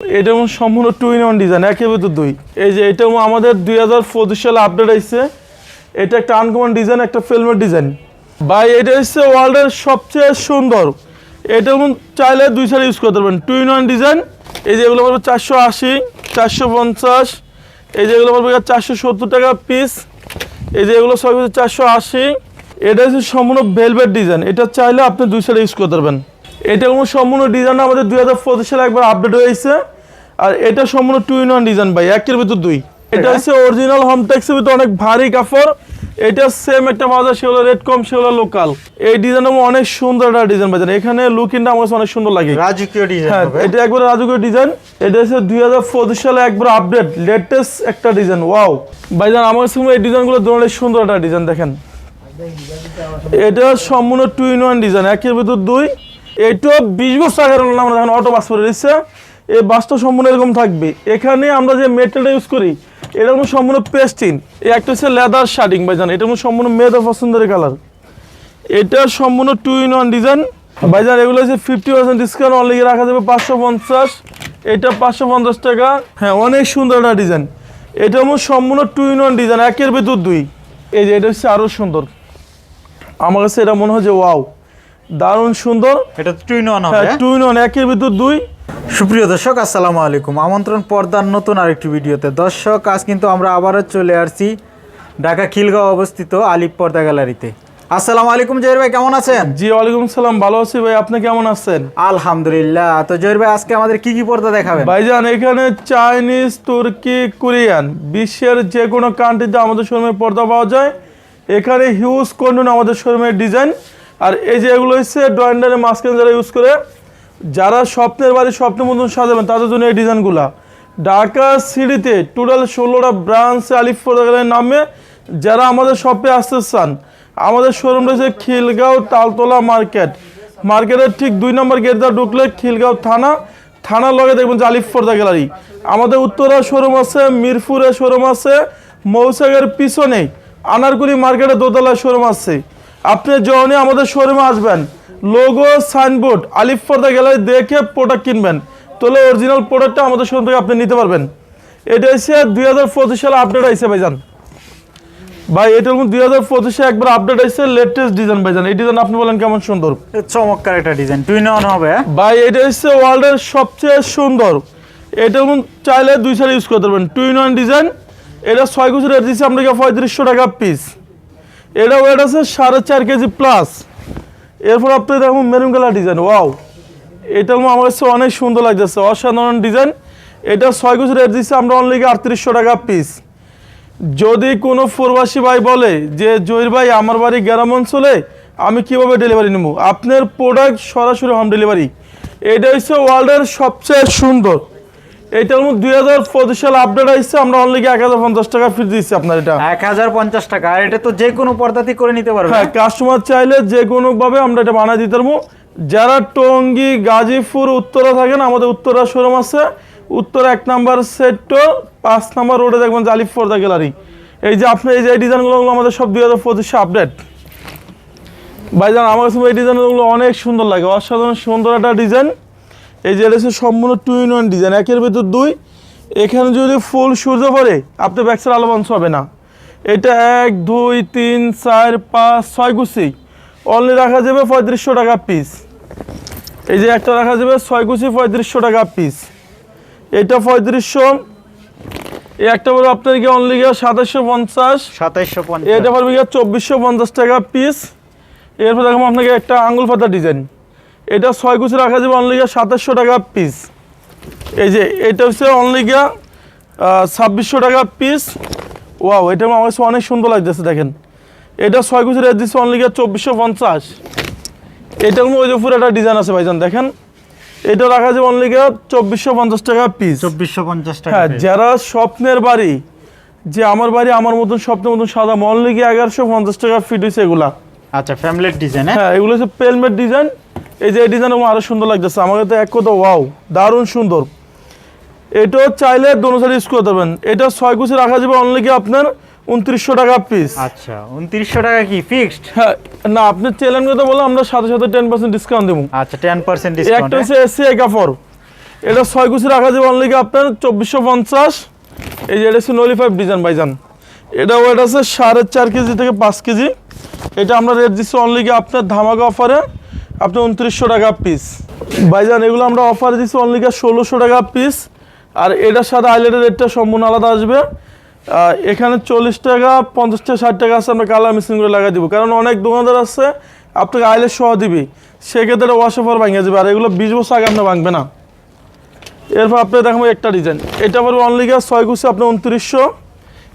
এটা সম্পূর্ণ two in one design একের ভিতর দুই। এই যে এটা আমাদের দুই হাজার পঁচিশ সালে আপডেট আসছে এটা একটা আনকমন ডিজাইন একটা ফিল্মের ডিজাইন ভাই, এটা হচ্ছে ওয়ার্ল্ডের সবচেয়ে সুন্দর। এটা চাইলে দুই সাইড ইউজ করতে পারবেন। টু ইন ওয়ান ডিজাইন এই যে এগুলো পড়বে চারশো আশি, চারশো পঞ্চাশ, এই যে এগুলো পড়বে চারশো সত্তর টাকা পিস এই যে এগুলো সব চারশো আশি। এটা হচ্ছে সম্পূর্ণ ভেলভেট ডিজাইন এটা চাইলে আপনি দুই সাইড ইউজ করতে পারবেন। এটা কোনো সম্পূর্ণ ডিজাইন আমাদের দুই হাজার পঁচিশ সালে একবার আপডেট হয়েছে। আর এটা সম্পূর্ণ টু ইন ওয়ান ডিজাইন ভাই একের ভিতর দুই। এটা হচ্ছে অরিজিনাল হোম ট্যাক্সের ভিতর অনেক ভারী কাপড়। এটা সেম একটা বাজার সেগুলো রেট কম সেগুলো লোকাল এই ডিজাইন অনেক সুন্দর একটা ডিজাইন বাজার এখানে লুকিংটা আমার কাছে অনেক সুন্দর লাগে। রাজকীয় ডিজাইন হ্যাঁ এটা একবার রাজকীয় ডিজাইন এটা হচ্ছে দুই হাজার পঁচিশ সালে একবার আপডেট লেটেস্ট একটা ডিজাইন ওয়াও ভাইজান আমার কাছে এই ডিজাইনগুলো অনেক সুন্দর একটা ডিজাইন দেখেন। এটা সম্পূর্ণ টু ইন ওয়ান ডিজাইন একের ভিতর দুই। এটা বিশ বছর আগের আমরা যখন অটো বাস করে দিচ্ছে এই বাসটা সম্পূর্ণ এরকম থাকবে। এখানে আমরা যে মেটেরিয়ালটা ইউজ করি, এটা কোনো সম্পূর্ণ পেস্টিন এই একটা হচ্ছে লেদার শার্টিং ভাইজান। এটা কোনো সম্পূর্ণ মেয়েদের পছন্দের কালার এটা সম্পূর্ণ টু ইন ওয়ান ডিজাইন ভাইজান, এগুলো হচ্ছে ফিফটি পার্সেন্ট ডিসকাউন্ট অনলি রাখা যাবে পাঁচশো পঞ্চাশ। এটা পাঁচশো পঞ্চাশ টাকা। হ্যাঁ অনেক সুন্দর একটা ডিজাইন এটা আমার সম্পূর্ণ টু ইন ওয়ান ডিজাইন একের ভেতর দুই। এই যে, এটা হচ্ছে আরও সুন্দর। আমার কাছে এটা মনে হয় যে ওয়াও দারুণ সুন্দর। এটা টুইন ওয়ান হ্যাঁ হবে। টু ইন ওয়ান একের ভেতর দুই। সুপ্রিয় দর্শক আসসালামু আলাইকুম। আমন্ত্রণ পর্দার নতুন আরেকটি ভিডিওতে। দর্শক আজ কিন্তু আমরা আবারও চলে আসছি ঢাকা খিলগাঁও অবস্থিত আলিপ পর্দা গ্যালারিতে। আসসালামু আলাইকুম জহির ভাই কেমন আছেন? জি ওয়ালাইকুম সালাম ভালো আছি ভাই। আপনি কেমন আছেন? আলহামদুলিল্লাহ। তো জহির ভাই আজকে আমাদের কি কি পর্দা দেখাবেন? ভাইজান এখানে চাইনিজ তুর্কি কোরিয়ান বিশ্বের যে কোনো কান্ট্রিতে আমাদের শোরুমে পর্দা পাওয়া যায়। এখানে হিউজ কোন্ডন আমাদের শোরুমের ডিজাইন আর এই যে এগুলো হচ্ছে ডয়েন্ডারের মাঝখানে যারা ইউজ করে, যারা স্বপ্নের বাড়ি স্বপ্নের মতন সাজাবেন, তাদের জন্য এই ডিজাইনগুলা। ঢাকা সিটিতে টোটাল ষোলোটা ব্রাঞ্চ আলিফ পর্দাগালের নামে যারা আমাদের শপে আসতে চান, আমাদের শোরুম রয়েছে খিলগাঁও তালতলা মার্কেট। মার্কেটের ঠিক দুই নম্বর গেট দিয়ে ঢুকলে খিলগাঁও থানা। থানার লগে দেখবেন যে আলিফ গ্যালারি। আমাদের উত্তরা শোরুম আছে মিরপুরে শোরুম আছে, মৌসাগের পিছনে আনারকুলি মার্কেটে দোতলা শোরুম আছে। আপনি যখনই আমাদের শোরুমে আসবেন লোগো সাইনবোর্ড আলিফ পর্দা গ্যালারি দেখে প্রোডাক্ট কিনবেন তাহলে অরিজিনাল প্রোডাক্টটা আমাদের শোরুম থেকে আপনি নিতে পারবেন। এটা হচ্ছে দুই হাজার পঁচিশ সালে আপডেট আইসে ভাইজান। ভাই এটার মধ্যে দুই হাজার পঁচিশে একবার আপডেট আইসে লেটেস্ট ডিজাইন ভাইজান। এই ডিজাইন আপনি বলেন কেমন সুন্দর? চমৎকার একটা ডিজাইন টুইন ওয়ান হবে হ্যাঁ? ভাই এটা হচ্ছে ওয়ার্ল্ডের সবচেয়ে সুন্দর। এটা যেমন চাইলে দুই সাইড ইউজ করতে পারবেন। টু ইন ওয়ান ডিজাইন এটা ছয় কুচি রেট দিচ্ছে আপনাকে পঁয়ত্রিশশো টাকা পিস এটা ওয়েট আছে সাড়ে চার কেজি প্লাস এরপর আপনি দেখুন মেরুন কালার ডিজাইন ওয়াও এটা আমার কাছে অনেক সুন্দর লাগতেছে, অসাধারণ ডিজাইন এটা ছয় কুচি রেট দিচ্ছে আমরা অনলি আটত্রিশশো টাকা পিস যদি কোনো প্রবাসী ভাই বলে যে, জহির ভাই, আমার বাড়ি গ্রাম অঞ্চলে, আমি কীভাবে ডেলিভারি নেব? আপনার প্রোডাক্ট সরাসরি হোম ডেলিভারি এটা হচ্ছে ওয়ার্ল্ডের সবচেয়ে সুন্দর। এটার মধ্যে দুই হাজার পঁচিশ সাল আপডেট আসছে আমরা অনলি এক হাজার পঞ্চাশ টাকা ফ্রি দিচ্ছি আপনার এটা। এক হাজার পঞ্চাশ টাকা আর এটা তো যে কোনো পর্দাতেই করে নিতে পারবে হ্যাঁ কাস্টমার চাইলে যে কোনোভাবে আমরা এটা বানাই দিতে পারব। যারা টঙ্গী গাজীপুর উত্তরা থাকেন আমাদের উত্তরা শোরুম আছে। উত্তরা এক নাম্বার সেক্টর পাঁচ নাম্বার রোডে দেখবেন জালিফ পর্দা গ্যালারি এই যে আপনি এই যে ডিজাইনগুলো আমাদের সব দুই হাজার পঁচিশে আপডেট ভাইজান আমার কাছে এই ডিজাইনগুলো অনেক সুন্দর লাগে। অসাধারণ সুন্দর একটা ডিজাইন এই যে হচ্ছে সম্পূর্ণ টু ইন ওয়ান ডিজাইন একের ভিতর দুই। এখানে যদি ফুল সূর্য পড়ে আপনি ব্যাকসার আলো বঞ্চ হবে না। এটা এক দুই তিন চার পাঁচ ছয় কুচি। অনলি রাখা যাবে পঁয়ত্রিশশো টাকা পিস এই যে একটা রাখা যাবে ছয় কুচি পঁয়ত্রিশশো টাকা পিস এটা পঁয়ত্রিশশো। এই একটা আপনার আপনাদেরকে অনলি গিয়ে সাতাশশো পঞ্চাশ। সাতাইশশো পঞ্চাশ। এটা পারবে গিয়ে চব্বিশশো পঞ্চাশ টাকা পিস এরপর দেখো আপনাকে একটা আঙুল পাতা ডিজাইন এটা ছয় কুচি রাখা যাবে অনলি গিয়ে সাতাশশো টাকা পিস এই যে এটা হচ্ছে অনলি গিয়া ছাব্বিশশো টাকা পিস ওয়াও এটা আমার কাছে অনেক সুন্দর লাগতেছে দেখেন। এটা ছয় কুচি রেট দিচ্ছে অনলি গিয়া চব্বিশশো পঞ্চাশ। এটার মধ্যে ওই যে পুরো একটা ডিজাইন আছে ভাইজান দেখেন। এটা রাখা যাবে অনলি গিয়া চব্বিশশো পঞ্চাশ টাকা পিস চব্বিশশো পঞ্চাশ টাকা হ্যাঁ যারা স্বপ্নের বাড়ি যে আমার বাড়ি আমার মতন স্বপ্নের মতন সাদা মল লিগে এগারোশো পঞ্চাশ টাকা ফিট হয়েছে এগুলা। আচ্ছা ফ্যামিলির ডিজাইন হ্যাঁ? হ্যাঁ এগুলো হচ্ছে পেলমেট ডিজাইন এই যে এই ডিজাইন আরও সুন্দর লাগতেছে। আমাকে তো এক কথা ওয়াও দারুণ সুন্দর। এটাও চাইলে দোনো সাইড ইউজ করতে পারবেন এটা ছয় কুচি রাখা যাবে অনলি কি আপনার উনত্রিশশো টাকা পিস আচ্ছা উনত্রিশশো টাকা কি ফিক্সড হ্যাঁ না আপনি চ্যালেঞ্জ কথা বলে আমরা সাথে সাথে টেন পার্সেন্ট ডিসকাউন্ট দেবো। আচ্ছা টেন পার্সেন্ট এই একটা হচ্ছে এসি কাপড় এটা ছয় কুচি রাখা যাবে অনলি কি আপনার চব্বিশশো পঞ্চাশ। এই যে এটা হচ্ছে নলি ফাইভ ডিজাইন ভাইজান। এটা ওয়েট আছে সাড়ে চার কেজি থেকে পাঁচ কেজি। এটা আমরা রেট দিচ্ছি অনলি কি আপনার ধামাকা অফারে আপনার উনত্রিশশো টাকা পিস ভাইজান, এগুলো আমরা অফার দিচ্ছি অনলি ষোলোশো টাকা পিস আর এটার সাথে আইলেটের রেটটা সম্পূর্ণ আলাদা আসবে। এখানে চল্লিশ টাকা, পঞ্চাশ টাকা ষাট টাকা আছে, আমরা কালার মেশিন করে লাগাই দিব। কারণ অনেক দোকানদার আছে, আপনাকে আইলেট সহ দিবি। সেক্ষেত্রে ওয়াশ অফার ভাঙিয়ে যাবে আর এগুলো বিশ বছর আগে আপনার ভাঙবে না। এরপর আপনি দেখাবো একটা ডিজাইন এটা পড়বে অনলি গিয়া ছয় কুচি আপনার উনত্রিশশো।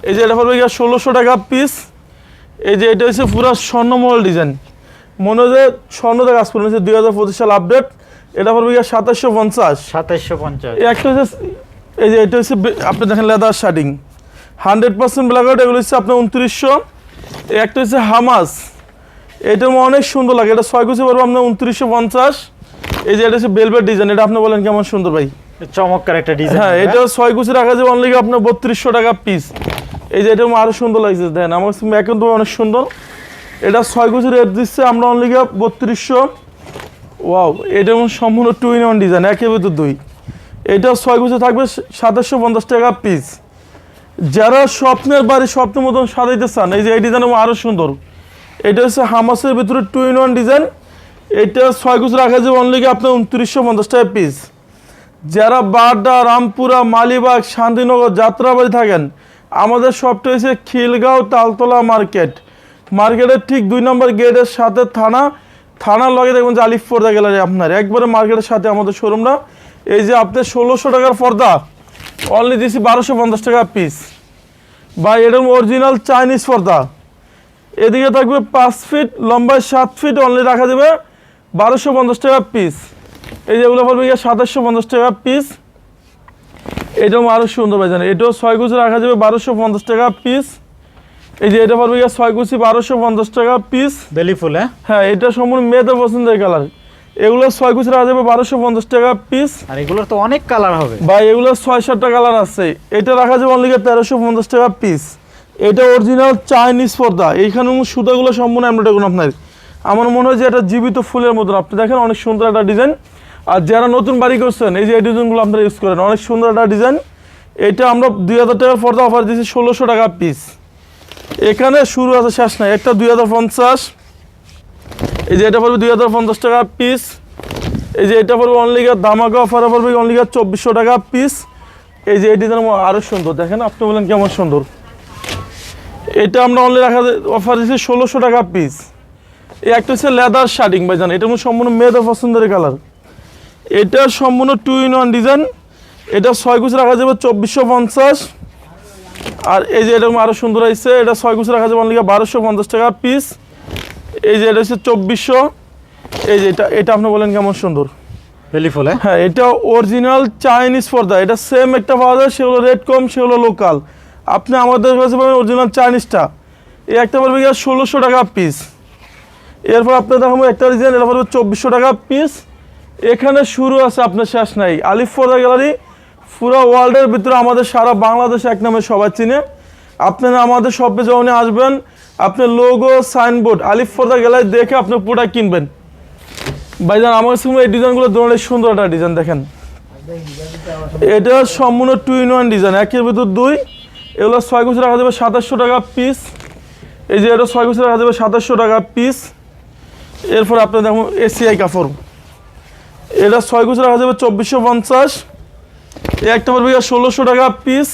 এই যে এটা পড়বে গিয়া ষোলোশো টাকা পিস এই যে এটা হচ্ছে পুরো স্বর্ণমহল ডিজাইন মনে হয় যে স্বর্ণতে কাজ করে দুই হাজার পঁচিশ সাল আপডেট এটা পড়বে গিয়া সাতাশশো পঞ্চাশ। সাতাইশশো পঞ্চাশ। এই একটা হচ্ছে এই যে এটা হচ্ছে আপনি দেখেন leather shirting hundred percent black out এগুলো হচ্ছে আপনার উনত্রিশশো। একটা হচ্ছে হামাস এটার অনেক সুন্দর লাগে। এটা ছয় কুচি পড়বে আপনার উনত্রিশশো পঞ্চাশ। এই যে এটা হচ্ছে বেলভেট ডিজাইন এটা আপনি বলেন কেমন সুন্দর ভাই? চমৎকার একটা ডিজাইন হ্যাঁ এটা ছয় কুচি রাখা যাবে অনলি আপনার বত্রিশশো টাকা পিস এই যে এটা আরও সুন্দর লাগছে দেন আমার এখন তো অনেক সুন্দর। এটা ছয় কুচি রেট দিচ্ছে, আমরা অনলি বত্রিশশো। ওয়াও এটা সম্পূর্ণ টু ইন ওয়ান ডিজাইন একের ভিতর দুই। এটা ছয় কুচি থাকবে সাতাশশো পঞ্চাশ টাকা পিস যারা স্বপ্নের বাড়ি স্বপ্নের মতন সাজাইতে চান, এই যে এই ডিজাইন আরও সুন্দর। এটা হচ্ছে হামাসের ভিতরে টু ইন ওয়ান ডিজাইন এটা ছয় কুচি রাখা যাবে অনলি আপনার উনত্রিশশো পঞ্চাশ টাকা পিস যারা বাড্ডা, রামপুরা, মালিবাগ, শান্তিনগর যাত্রাবাড়ি থাকেন, আমাদের শপটা হচ্ছে খিলগাঁও তালতলা মার্কেট মার্কেটের ঠিক দুই নম্বর গেটের সাথে থানা, থানার লগে দেখবেন যে আলিফ পর্দা গ্যালারি আপনার। একবারে মার্কেটের সাথে আমাদের শোরুমটা এই যে আপনার ষোলোশো টাকার পর্দা অনলি দিয়েছি বারোশো পঞ্চাশ টাকা পিস বা এরকম অরিজিনাল চাইনিজ পর্দা। এদিকে থাকবে পাঁচ ফিট লম্বায় সাত ফিট অনলি রাখা যাবে, বারোশো পঞ্চাশ টাকা পিস এই যেগুলো পড়বে গিয়ে সাতাশশো পঞ্চাশ টাকা পিস এটাও আরও সুন্দর ভাই জানেন, এটাও ছয় কুচি রাখা যাবে, বারোশো পঞ্চাশ টাকা পিস এই যে এটা গিয়ে ছয় কুচি বারোশো পঞ্চাশ টাকা পিস বেলি ফুল হ্যাঁ? হ্যাঁ এটা সম্পূর্ণ মেয়েদের পছন্দের কালার এগুলো ছয় কুচি রাখা যাবে বারোশো পঞ্চাশ টাকা পিস আর এগুলোর তো অনেক কালার হবে। বা এগুলো ছয় সাতটা কালার আছে। এটা রাখা যাবে অনলি তেরোশো পঞ্চাশ টাকা পিস এটা অরিজিনাল চাইনিজ পর্দা। এইখানে সুতাগুলো সম্পূর্ণ এমব্রয়ডারি আপনার। আমার মনে হয় যে এটা জীবিত ফুলের মতন। আপনি দেখেন অনেক সুন্দর একটা ডিজাইন আর যারা নতুন বাড়ি করছেন এই যে এই ডিজাইনগুলো আপনারা ইউজ করেন অনেক সুন্দর একটা ডিজাইন এটা আমরা দুই হাজার টাকার পর্দা অফার দিচ্ছি ষোলোশো টাকা পিস এখানে শুরু আছে, শেষ নাই। একটা দুই হাজার পঞ্চাশ। এই যে এটা পড়বে দুই হাজার পঞ্চাশ টাকা পিস এই যে এটা পড়বে অনলি গার ধামাকা অফার পড়বে অনলি গার চব্বিশশো টাকা পিস এই যে এই ডিজাইন আরও সুন্দর, দেখেন আপনি বলেন কেমন সুন্দর। এটা আমরা অনলি রাখা অফার দিচ্ছি ষোলোশো টাকা পিস এই একটা হচ্ছে লেদার শার্টিং ভাই জান এটা সম্পূর্ণ মেয়েদের পছন্দের কালার এটা সম্পূর্ণ টু ইন ওয়ান ডিজাইন। এটা ছয় কুচি রাখা যাবে চব্বিশশো পঞ্চাশ। আর এই যে এরকম আরও সুন্দর হয়েছে এটা ছয় কুচি রাখা যাবে অনলি বারোশো পঞ্চাশ টাকা পিস এই যে এটা হচ্ছে চব্বিশশো। এই যে এটা এটা আপনি বলেন কেমন সুন্দর। বেলি হ্যাঁ? হ্যাঁ এটা অরিজিনাল চাইনিজ পর্দা। এটা সেম একটা পাওয়া যায় সেগুলো রেট কম সেগুলো লোকাল আপনি আমাদের কাছে পাবেন অরিজিনাল চাইনিজটা এই একটা পড়বে গিয়ে ষোলোশো টাকা পিস এরপর আপনার দেখাবো একটা ডিজাইন এটা পড়বে চব্বিশশো টাকা পিস এখানে শুরু আছে আপনার শেষ নাই। আলিফ পর্দা গ্যালারি পুরো ওয়ার্ল্ডের ভিতরে আমাদের সারা বাংলাদেশ এক নামে সবাই চিনে। আপনারা আমাদের শপে যখন আসবেন আপনি লোগো সাইনবোর্ড আলিফ পর্দা গ্যালারি দেখে আপনি পুরোটা কিনবেন। ভাইজান, আমার সঙ্গে এই ডিজাইনগুলো ধরনের সুন্দর একটা ডিজাইন দেখেন। এটা সম্পূর্ণ টু ইন ওয়ান ডিজাইন একের ভিতর দুই। এগুলো ছয় কুচি রাখা যাবে সাতাশশো টাকা পিস এই যে এটা ছয় কুচি রাখা যাবে সাতাশশো টাকা পিস এরপর আপনার দেখুন এসিআই কাপড়। এটা ছয় কুচি রাখা যাবে চব্বিশশো পঞ্চাশ। এই একটা পড়বে ষোলোশো টাকা পিস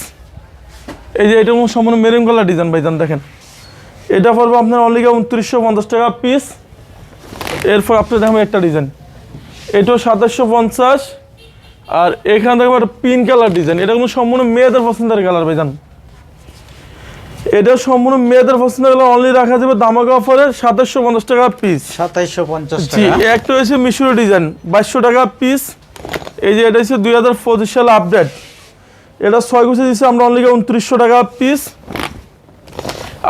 এই যে এটা সম্পূর্ণ মেরুন কালার ডিজাইন ভাইজান দেখেন। এটা পড়বে আপনার অনলি উনত্রিশশো পঞ্চাশ টাকা পিস এরপর আপনি দেখবেন একটা ডিজাইন এটাও সাতাশশো পঞ্চাশ। আর এখানে দেখবেন একটা পিঙ্ক কালার ডিজাইন এটা কোনো সম্পূর্ণ মেয়েদের পছন্দের কালার ভাইজান। এটা সম্পূর্ণ মেয়েদের পছন্দের কালার অনলি রাখা যাবে দামাকা অফারে সাতাশশো পঞ্চাশ টাকা পিস সাতাইশশো পঞ্চাশ জি একটা হচ্ছে মিশরের ডিজাইন বাইশশো টাকা পিস এই যে এটা হচ্ছে দুই হাজার পঁচিশ সালে আপডেট এটা ছয় গুছে দিচ্ছে আমরা অনলি উনত্রিশশো টাকা পিস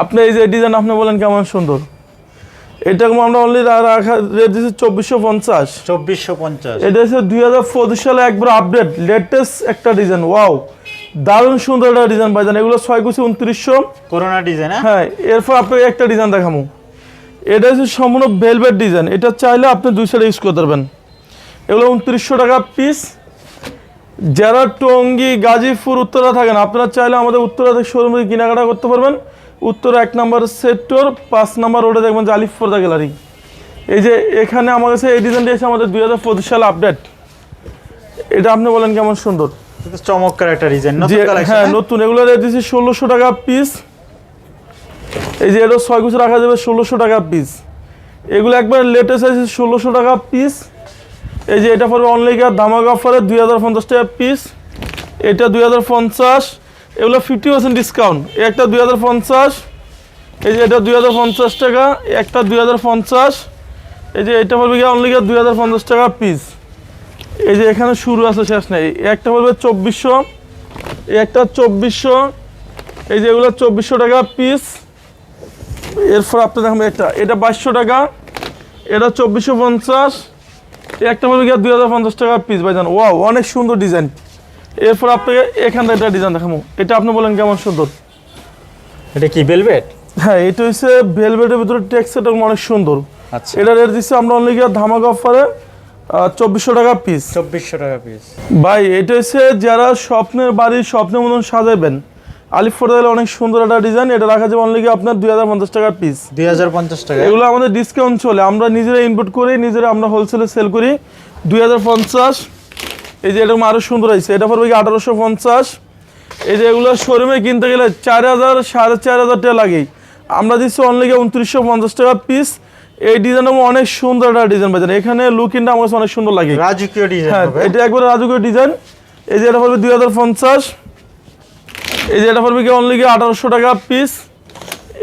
আপনি এই যে ডিজাইন আপনি বলেন কেমন সুন্দর। এটা আমরা অনলি রাখা রেট দিচ্ছি চব্বিশশো পঞ্চাশ। চব্বিশশো পঞ্চাশ। এটা হচ্ছে দুই হাজার পঁচিশ সালে একবার আপডেট লেটেস্ট একটা ডিজাইন ওয়াও দারুণ সুন্দর একটা ডিজাইন পাইছেন এগুলো ছয় কুচি উনত্রিশশো। করোনা ডিজাইন হ্যাঁ? হ্যাঁ এরপর আপনাকে একটা ডিজাইন দেখাবো এটা হচ্ছে সম্পূর্ণ ভেলভেট ডিজাইন এটা চাইলে আপনি দুই সাইডে ইউজ করতে পারবেন এগুলো উনত্রিশশো টাকা পিস যারা টঙ্গী গাজীপুর উত্তরা থাকেন আপনারা চাইলে আমাদের উত্তরা থেকে শোরুমে কেনাকাটা করতে পারবেন। উত্তরা এক নম্বর সেক্টর পাঁচ নম্বর রোডে দেখবেন যে আলিফ পর্দা গ্যালারি এই যে এখানে আমার কাছে এই ডিজাইনটি এসে আমাদের দুই হাজার পঁচিশ সালে আপডেট এটা আপনি বলেন কেমন সুন্দর? চমৎকার একটা ডিজাইন নতুন হ্যাঁ নতুন। এগুলো দিচ্ছি ষোলোশো টাকা পিস এই যে এটা ছয় কুচি রাখা যাবে ষোলোশো টাকা পিস এগুলো একবার লেটেস্ট আছে ষোলোশো টাকা পিস এই যে এটা পড়বে অনলি ধামাক অফারে দুই হাজার পঞ্চাশ টাকা পিস এটা দুই হাজার পঞ্চাশ, এগুলো ফিফটি পার্সেন্ট ডিসকাউন্ট একটা দুই হাজার পঞ্চাশ, এই যে এটা দুই হাজার পঞ্চাশ টাকা একটা দুই হাজার পঞ্চাশ, এই যে এটা পড়বে গিয়ে অনলি দুই হাজার পঞ্চাশ টাকা পিস এই যে এখানে শুরু আছে, শেষ নেই। একটা পড়বে চব্বিশশো একটা চব্বিশশো, এই যে এগুলো চব্বিশশো টাকা পিস এরপর আপনি দেখবেন এটা এটা বাইশশো টাকা, এটা চব্বিশশো পঞ্চাশ একটা পড়বে গিয়ে দুই হাজার পঞ্চাশ টাকা পিস ভাইজান। ওয়াও অনেক সুন্দর ডিজাইন এরপর আপনাকে এখান থেকে একটা ডিজাইন দেখাবো এটা আপনি বলেন কেমন সুন্দর? এটা কি ভেলভেট হ্যাঁ এটা হচ্ছে ভেলভেটের ভিতরে টেক্স এটা অনেক সুন্দর। আচ্ছা। এটা রেট দিচ্ছে আমরা অনলি গিয়ে ধামাক অফারে চব্বিশশো টাকা পিস চব্বিশশো টাকা পিস ভাই এটা হচ্ছে যারা স্বপ্নের বাড়ি স্বপ্নের মতন সাজাবেন আলিফ ফোর্ডাল অনেক সুন্দর একটা ডিজাইন এটা রাখা যাবে অনলি আপনার দুই হাজার পঞ্চাশ টাকা পিস দুই হাজার পঞ্চাশ টাকা। এগুলো আমাদের ডিসকাউন্ট চলে। আমরা নিজেরা ইনপুট করি নিজেরা আমরা হোলসেলে সেল করি। দুই হাজার পঞ্চাশ এই যে এরকম আরও সুন্দর আছে এটা পড়বে কি আঠারোশো পঞ্চাশ। এই যে এগুলো শোরুমে কিনতে গেলে চার হাজার সাড়ে চার হাজার টাকা লাগেই। আমরা দিচ্ছি অনলি উনত্রিশশো পঞ্চাশ টাকা পিস এই ডিজাইনটা অনেক সুন্দর একটা ডিজাইন বাজার এখানে লুকিংটা আমার কাছে অনেক সুন্দর লাগে। রাজকীয় ডিজাইন হ্যাঁ এটা একবারে রাজুকের ডিজাইন এই যে এটা পড়বে দুই হাজার পঞ্চাশ। এই যে এটা পড়বে কি অনলি কি আঠারোশো টাকা পিস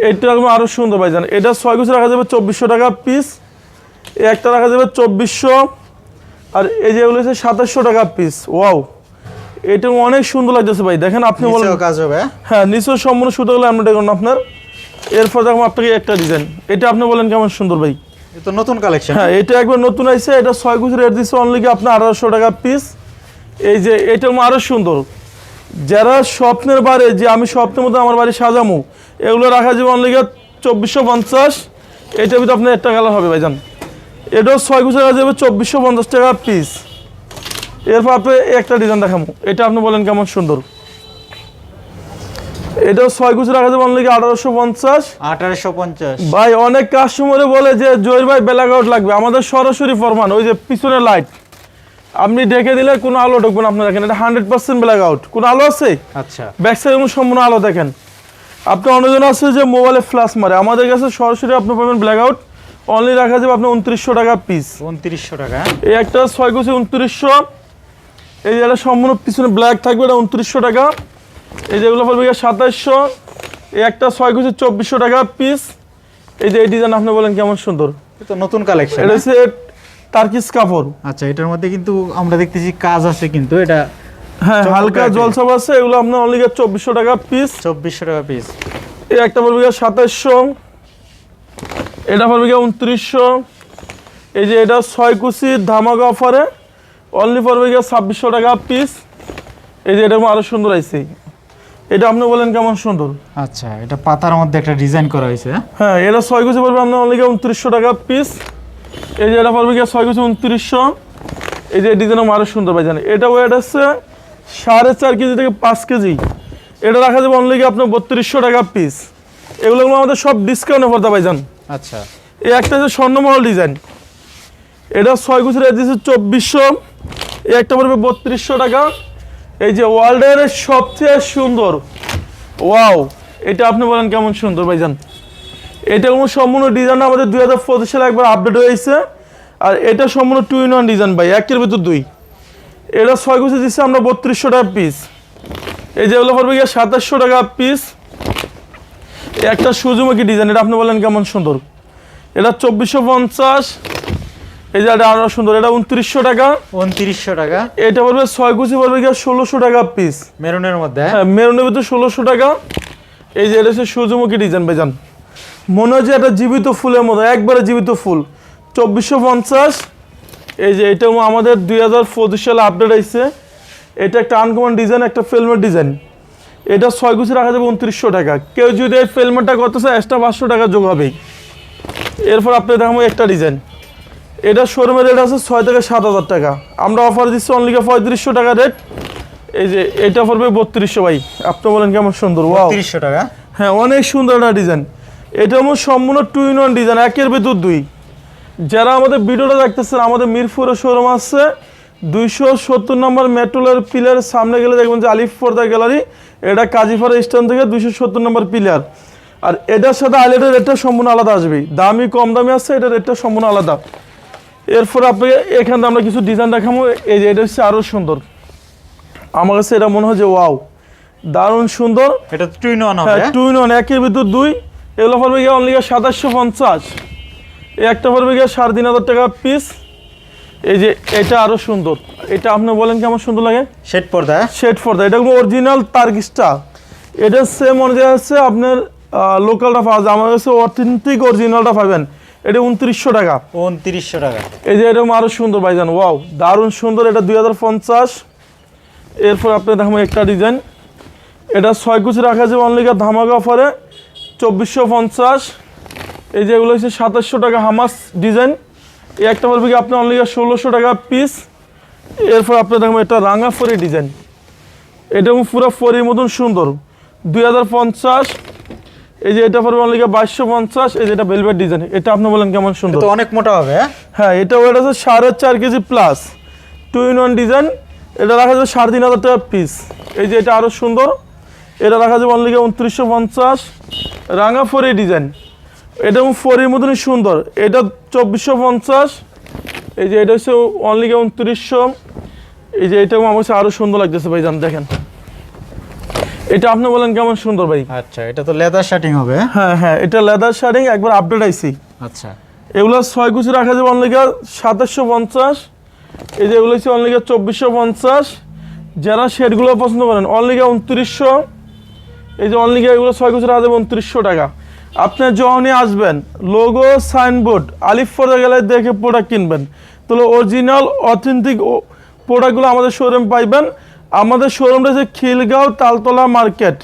এটা একদম আরও সুন্দর ভাইজান এটা ছয় কুচি রাখা যাবে চব্বিশশো টাকা পিস একটা রাখা যাবে চব্বিশশো। আর এই যে এগুলো হচ্ছে সাতাশশো টাকা পিস ওয়াও এটা অনেক সুন্দর লাগতেছে ভাই। দেখেন আপনি বলেন কাজ হবে হ্যাঁ? হ্যাঁ নিশ্চয় সম্পূর্ণ সুতোগুলো এমনটাই করুন আপনার। এরপর দেখুন আপনাকে একটা ডিজাইন এটা আপনি বলেন কেমন সুন্দর ভাই। এ তো নতুন কালেকশন হ্যাঁ এটা একবার নতুন আইছে। এটা ছয় কুচি রেট দিচ্ছে অনলি কি আপনার আঠারোশো টাকা পিস এই যে এটা আরও সুন্দর। যারা স্বপ্নের বারে যে আমি স্বপ্নের মতো আমার বাড়ি সাজামু এগুলো রাখা যাবে অনলি চব্বিশশো পঞ্চাশ। এটার ভিতরে আপনার একটা কালার হবে ভাইজান। এটাও ছয় কুচি রাখা যাবে চব্বিশশো পঞ্চাশ টাকা পিস এরপর আপনি একটা ডিজাইন দেখাবো এটা আপনি বলেন কেমন সুন্দর। এটাও ছয় কুচি রাখা যাবে অনলি আঠারোশো পঞ্চাশ। আঠারোশো পঞ্চাশ। ভাই অনেক কাস্টমারে বলে যে জয়ের ভাই ব্ল্যাক আউট লাগবে। আমাদের সরাসরি ফরমান ওই যে পিছনে লাইট আপনি ডেকে দিলে কোনো আলো ঢুকবে না আপনার দেখেন এটা হান্ড্রেড পার্সেন্ট ব্ল্যাক আউট কোনো আলো আছে? আচ্ছা। ব্যাক সাইড সম্পূর্ণ আলো দেখেন। আপনি অন্যজন আছে যে মোবাইলে ফ্ল্যাশ মারে। আমাদের কাছে সরাসরি আপনি পাবেন ব্ল্যাক আউট অনলি রাখা যাবে আপনার উনত্রিশশো টাকা পিস উনত্রিশশো টাকা? এই একটা ছয় কুচি উনত্রিশশো। এই যে এটা সম্পূর্ণ পিছনে ব্ল্যাক থাকবে এটা উনত্রিশশো টাকা। এই যেগুলো পড়বে সাতাইশশো। এই একটা ছয় কুচি চব্বিশশো টাকা পিস এই যে এই ডিজাইন আপনি বলেন কেমন সুন্দর। নতুন কালেকশন এটা হচ্ছে টার্কিস কাপড়। আচ্ছা এটার মধ্যে কিন্তু আমরা দেখতেছি কাজ আছে কিন্তু এটা হ্যাঁ হালকা। জলসাপ আছে এগুলো আপনার অনলি চব্বিশশো টাকা পিস চব্বিশশো টাকা পিস এই একটা পড়বে গিয়ে সাতাইশশো। এটা পড়বে গিয়ে উনত্রিশশো। এই যে এটা ছয় কুচি ধামাকা অফারে অনলি পড়বে গিয়ে ছাব্বিশশো টাকা পিস এই যে এটা আরও সুন্দর আইছে। এটা আপনি বলেন কেমন সুন্দর? আচ্ছা এটা পাতার মধ্যে একটা ডিজাইন করা হয়েছে। হ্যাঁ? হ্যাঁ এটা ছয় কুচি পড়বে আপনার অনলি উনত্রিশশো টাকা পিস এই যে এটা পড়বে গিয়ে ছয় কুচি উনত্রিশশো। এই যে ডিজাইন আরও সুন্দর ভাই জানেন। এটা ওয়েট আছে সাড়ে চার কেজি থেকে পাঁচ কেজি। এটা রাখা যাবে অনলি আপনার বত্রিশশো টাকা পিস এগুলো আমাদের সব ডিসকাউন্টে পড়তে ভাইজান আচ্ছা। এই একটা হচ্ছে স্বর্ণমহল ডিজাইন এটা ছয় গুছের দিচ্ছে চব্বিশশো। এই একটা পড়বে বত্রিশশো টাকা। এই যে ওয়ার্ল্ডের সবচেয়ে সুন্দর। ওয়াও এটা আপনি বলেন কেমন সুন্দর ভাইজান এটা কোনো সম্পূর্ণ ডিজাইন আমাদের দুই হাজার পঁচিশ সালে একবার আপডেট হয়েছে। আর এটা সম্পূর্ণ টু ইন ওয়ান ডিজাইন ভাই একের ভিতর দুই। এটা ছয় গুছে দিচ্ছে আমরা বত্রিশশো টাকা পিস এই যেগুলো পড়বে গিয়ে সাতাশশো টাকা পিস একটা সূর্যমুখী ডিজাইন এটা আপনি বলেন কেমন সুন্দর। এটা চব্বিশশো পঞ্চাশ। এই যে এটা আরও সুন্দর এটা উনত্রিশশো টাকা। উনত্রিশশো টাকা। এটা পড়বে ছয় কুচি পড়বে গিয়ে ষোলোশো টাকা পিস মেরুনের মধ্যে হ্যাঁ? হ্যাঁ মেরুনের ভিতরে ষোলোশো টাকা। এই যে এটা হচ্ছে সূর্যমুখী ডিজাইন বেজান মনে হচ্ছে এটা জীবিত ফুলের মতো একবারে জীবিত ফুল। চব্বিশশো পঞ্চাশ এই যে এটা আমাদের দুই হাজার পঁচিশ সালে আপডেট আইছে। এটা একটা আনকমন ডিজাইন একটা ফিল্মের ডিজাইন এটা ছয় কুচি রাখা যাবে উনত্রিশশো টাকা। কেউ যদি এই ফিল্মটা করতে চায় এক্সট্রা পাঁচশো টাকা যোগ হবেই। এরপর আপনি দেখাবো একটা ডিজাইন এটা শোরুমের রেট আছে ছয় থেকে সাত হাজার টাকা। আমরা অফার দিচ্ছি অনলিকে পঁয়ত্রিশশো টাকা রেট এই যে এটা পড়বে বত্রিশশো ভাই। আপনি বলেন কেমন সুন্দর ওয়াও তিরিশশো টাকা? হ্যাঁ অনেক সুন্দর একটা ডিজাইন এটা আমার সম্পূর্ণ টু ইন ওয়ান ডিজাইন একের ভেতর দুই। যারা আমাদের ভিডিওটা দেখতেছেন আমাদের মিরপুরে শোরুম আছে। দুইশো সত্তর নম্বর মেট্রোলের পিলার সামনে গেলে দেখবেন যে আলিফ পর্দা গ্যালারি এটা কাজীপাড়া স্ট্যান্ড থেকে দুইশো সত্তর নম্বর পিলার আর এটার সাথে আইলেটের রেটটা সম্পূর্ণ আলাদা আসবে দামি কম দামি আছে এটার রেটটা সম্পূর্ণ আলাদা। এরপর আপনাকে এখান থেকে আমরা কিছু ডিজাইন দেখাবো। এই যে এটা হচ্ছে আরও সুন্দর। আমার কাছে এটা মনে হয় যে ওয়াও দারুণ সুন্দর। এটা টু ইন ওয়ান হবে হ্যাঁ টু ইন ওয়ান একের ভিতর দুই। এগুলো পড়বে গিয়ে অনলি সাতাশশো পঞ্চাশ। এই একটা পড়বে গিয়ে সাড়ে তিন হাজার টাকা পিস এই যে এটা আরও সুন্দর। এটা আপনি বলেন কেমন সুন্দর লাগে? শেড পর্দা হ্যাঁ? শেড ফর এটা কোনো অরিজিনাল তার্কিসটা এটা সেম অনুযায়ী আছে আপনার লোকালটা পাওয়া যায়। আমার কাছে অথেন্টিক অরিজিনালটা পাবেন। এটা উনত্রিশশো টাকা। উনত্রিশশো টাকা। এই যে এরকম আরও সুন্দর ভাইজান ওয়াও দারুণ সুন্দর। এটা দুই হাজার পঞ্চাশ। এরপর আপনি দেখাবো একটা ডিজাইন এটা ছয় কুচি রাখা যাবে অনলিকা ধামাকা অফারে চব্বিশশো পঞ্চাশ। এই যে এগুলো হচ্ছে সাতাশশো টাকা হামাস ডিজাইন। এই একটা বলবে কি আপনার অনলিকা ষোলোশো টাকা পিস এরপর আপনি দেখবেন এটা রাঙা ফরি ডিজাইন এটা পুরো ফরির মতন সুন্দর। দুই হাজার পঞ্চাশ। এই যে এটা পড়বে অনলিকা বাইশশো পঞ্চাশ। এই যে এটা ভেলভেট ডিজাইন এটা আপনি বলেন কেমন সুন্দর। অনেক মোটা হবে হ্যাঁ? হ্যাঁ এটা ওয়েট আছে সাড়ে চার KG plus two in one design এটা রাখা যাবে সাড়ে তিন হাজার টাকা পিস এই যে এটা আরও সুন্দর। এটা রাখা যাবে অনলিকে উনত্রিশশো পঞ্চাশ। রাঙা ফরি ডিজাইন। এটা ফরির মতন সুন্দর। এটা চব্বিশশো পঞ্চাশ। এই যে এটা হচ্ছে অনলিকে উনত্রিশশো। এই যে এটা আমার কাছে আরও সুন্দর লাগতেছে ভাই জান দেখেন। এটা আপনি বলেন কেমন সুন্দর ভাই? আচ্ছা এটা তো লেদার শার্টিং হবে। হ্যাঁ? হ্যাঁ হ্যাঁ এটা লেদার শার্টিং একবার আপডেট আইসি আচ্ছা। এগুলো ছয় কুচি রাখা যাবে অনলিকা সাতাশশো পঞ্চাশ। এই যে এগুলো হচ্ছে অনলিকা চব্বিশশো পঞ্চাশ। যারা শেডগুলো পছন্দ করেন অনলিকা উনত্রিশশো। এই যে অনলিকা এগুলো ছয় রাখা যাবে উনত্রিশশো টাকা। আপনি যখনই আসবেন লোগো সাইনবোর্ড আলিফ পরে গেলে দেখে প্রোডাক্ট কিনবেন। তাহলে অরিজিনাল অথেন্টিক প্রোডাক্টগুলো আমাদের শোরুম পাইবেন। আমাদের শোরুমটা হচ্ছে খিলগাঁও তালতলা মার্কেট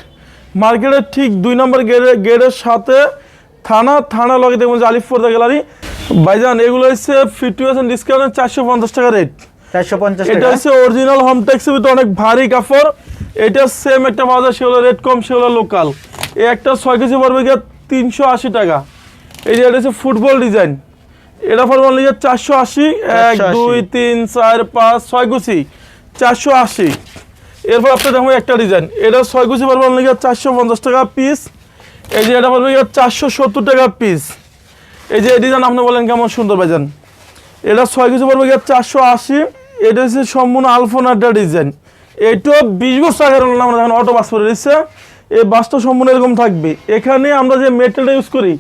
মার্কেটের ঠিক দুই নম্বর গেটের গেটের সাথে থানা থানা লগে দেখবেন যে আলিফ পর্দা গ্যালারি। ভাইজান এগুলো হচ্ছে ফিফটি পার্সেন্ট ডিসকাউন্ট চারশো পঞ্চাশ টাকা রেট চারশো পঞ্চাশ এটা হচ্ছে অরিজিনাল হোম ট্যাক্সের ভিতরে অনেক ভারী কাপড়। এটা সেম একটা পাওয়া যায় হলো রেট কম সেগুলো লোকাল এই একটা ছয় কেজি পড়বে গিয়ে তিনশো আশি টাকা। এই যে এটা হচ্ছে ফুটবল ডিজাইন এটা পড়বে অনলি চারশো আশি এক দুই তিন চার পাঁচ ছয় কুচি। চারশো আশি। এরপর আপনি দেখো একটা ডিজাইন এটা ছয় কুচি পড়বে অনলি চারশো পঞ্চাশ টাকা পিস এই যে এটা পড়বে চারশো সত্তর টাকা পিস এই যে এই ডিজাইন আপনি বলেন কেমন সুন্দর ভাইজান। এটা ছয় কিছু পড়বে গিয়ে চারশো আশি। এটা হচ্ছে সম্পূর্ণ আলফোনারটা ডিজাইন এইটা বিশ বছর আগের আমরা যখন অটো বাস করে দিচ্ছে এই বাসটা সম্পূর্ণ এরকম থাকবে। এখানে আমরা যে মেটেরিয়ালটা ইউজ করি,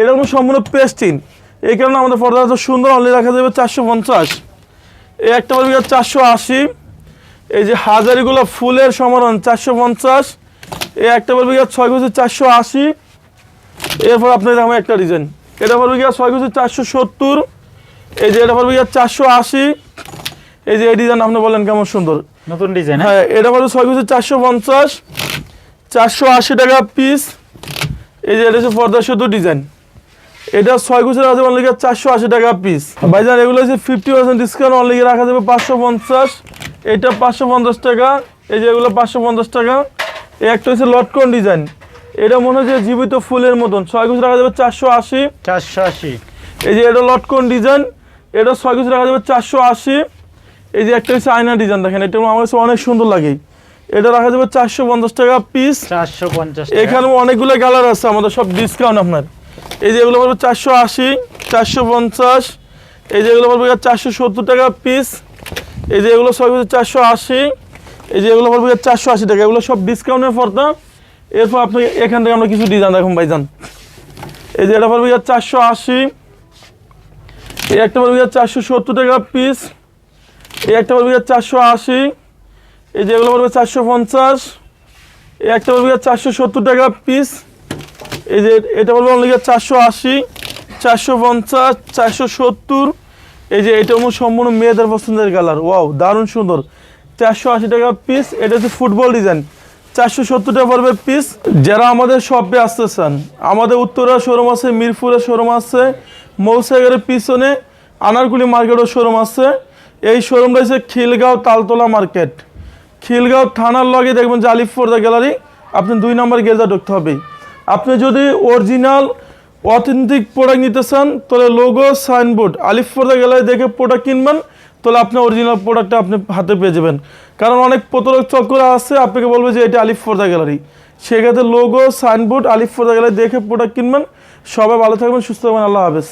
এটা কোনো সম্পূর্ণ পেস্টিন এই কারণে আমাদের পর্দা সুন্দর অনলি রাখা যাবে চারশো পঞ্চাশ। এই একটা পড়বে চারশো আশি। এই যে হাজারিগুলো ফুলের সমারণ চারশো পঞ্চাশ। এই একটা পড়বে গিয়ে ছয় কেজি চারশো আশি। এরপর আপনার দেখো একটা ডিজাইন এটা পড়বে গিয়ে ছয় কেজি চারশো সত্তর। এই যে এটা পড়বে গিয়ে চারশো আশি। এই যে এই ডিজাইন আপনি বলেন কেমন সুন্দর। নতুন ডিজাইন হ্যাঁ? এটা পড়বে ছয় কেজি চারশো পঞ্চাশ চারশো আশি টাকা পিস এই যে এটা হচ্ছে পর্দা শুধু ডিজাইন এটা ছয় রাখা যাবে অনলি চারশো আশি টাকা পিস ভাইজান এগুলো হচ্ছে ফিফটি পার্সেন্ট ডিসকাউন্ট অনলি রাখা যাবে পাঁচশো পঞ্চাশ। এটা পাঁচশো পঞ্চাশ টাকা এই যে এগুলো পাঁচশো পঞ্চাশ টাকা। এই একটা হচ্ছে লটকন ডিজাইন এটা মনে হচ্ছে জীবিত ফুলের মতন। ছয় কুচি রাখা যাবে চারশো আশি। চারশো আশি। এই যে এটা লটকন ডিজাইন এটা ছয় কিছু রাখা যাবে চারশো আশি। এই যে একটা হচ্ছে আয়না ডিজাইন দেখেন এটা আমার কাছে অনেক সুন্দর লাগে। এটা রাখা যাবে চারশো পঞ্চাশ টাকা পিস চারশো পঞ্চাশ এখানে অনেকগুলো কালার আছে আমাদের সব ডিসকাউন্ট আপনার। এই যে এগুলো পড়বে চারশো আশি চারশো পঞ্চাশ। এই যে এগুলো পড়বে চারশো সত্তর টাকা পিস এই যে এগুলো সব চারশো আশি। এই যে এগুলো পড়বে চারশো আশি টাকা। এগুলো সব ডিসকাউন্টের পর্দা। এরপর আপনি এখান থেকে আমরা কিছু ডিজাইন দেখুন ভাইজান। এই যে এটা পড়বে চারশো আশি। এই একটা পড়বে চারশো সত্তর টাকা পিস এই একটা পড়বে চারশো আশি, এই যে এগুলো পড়বে চারশো পঞ্চাশ, এই একটা পড়বে চারশো সত্তর টাকা পিস এই যে এটা পড়বে অনলি চারশো আশি, চারশো পঞ্চাশ, চারশো সত্তর, এই যে এটা আমার সম্পূর্ণ মেয়েদের পছন্দের কালার। ওয়াও দারুণ সুন্দর। চারশো আশি টাকা পিস এটা হচ্ছে ফুটবল ডিজাইন। চারশো সত্তর টাকা পড়বে পিস যারা আমাদের শপে আসতে চান আমাদের উত্তরা শোরুম আছে, মিরপুরের শোরুম আছে মৌসাগরের পিছনে, আনারকুলি মার্কেটও শোরুম আছে এই শোরুমটা হচ্ছে খিলগাঁও তালতলা মার্কেট খিলগাঁও থানার লগে দেখবেন যে আলিফ পর্দা গ্যালারি আপনি দুই নম্বর গেজা ঢুকতে হবে আপনি যদি অরিজিনাল অথেন্টিক প্রোডাক্ট নিতে চান, তাহলে লোগো সাইনবোর্ড আলিফ পর্দা গ্যালারি দেখে প্রোডাক্ট কিনবেন, তাহলে আপনি অরিজিনাল প্রোডাক্টটা আপনি হাতে পেয়ে যাবেন। কারণ অনেক প্রতারক চক্র আছে, আপনাকে বলবে যে এটা আলিফ পর্দা গ্যালারি সেক্ষেত্রে লোগো সাইনবোর্ড আলিফ পর্দা গ্যালারি দেখে প্রোডাক্ট কিনবেন। সবাই ভালো থাকবেন, সুস্থ থাকবেন, আল্লাহ হাফেজ।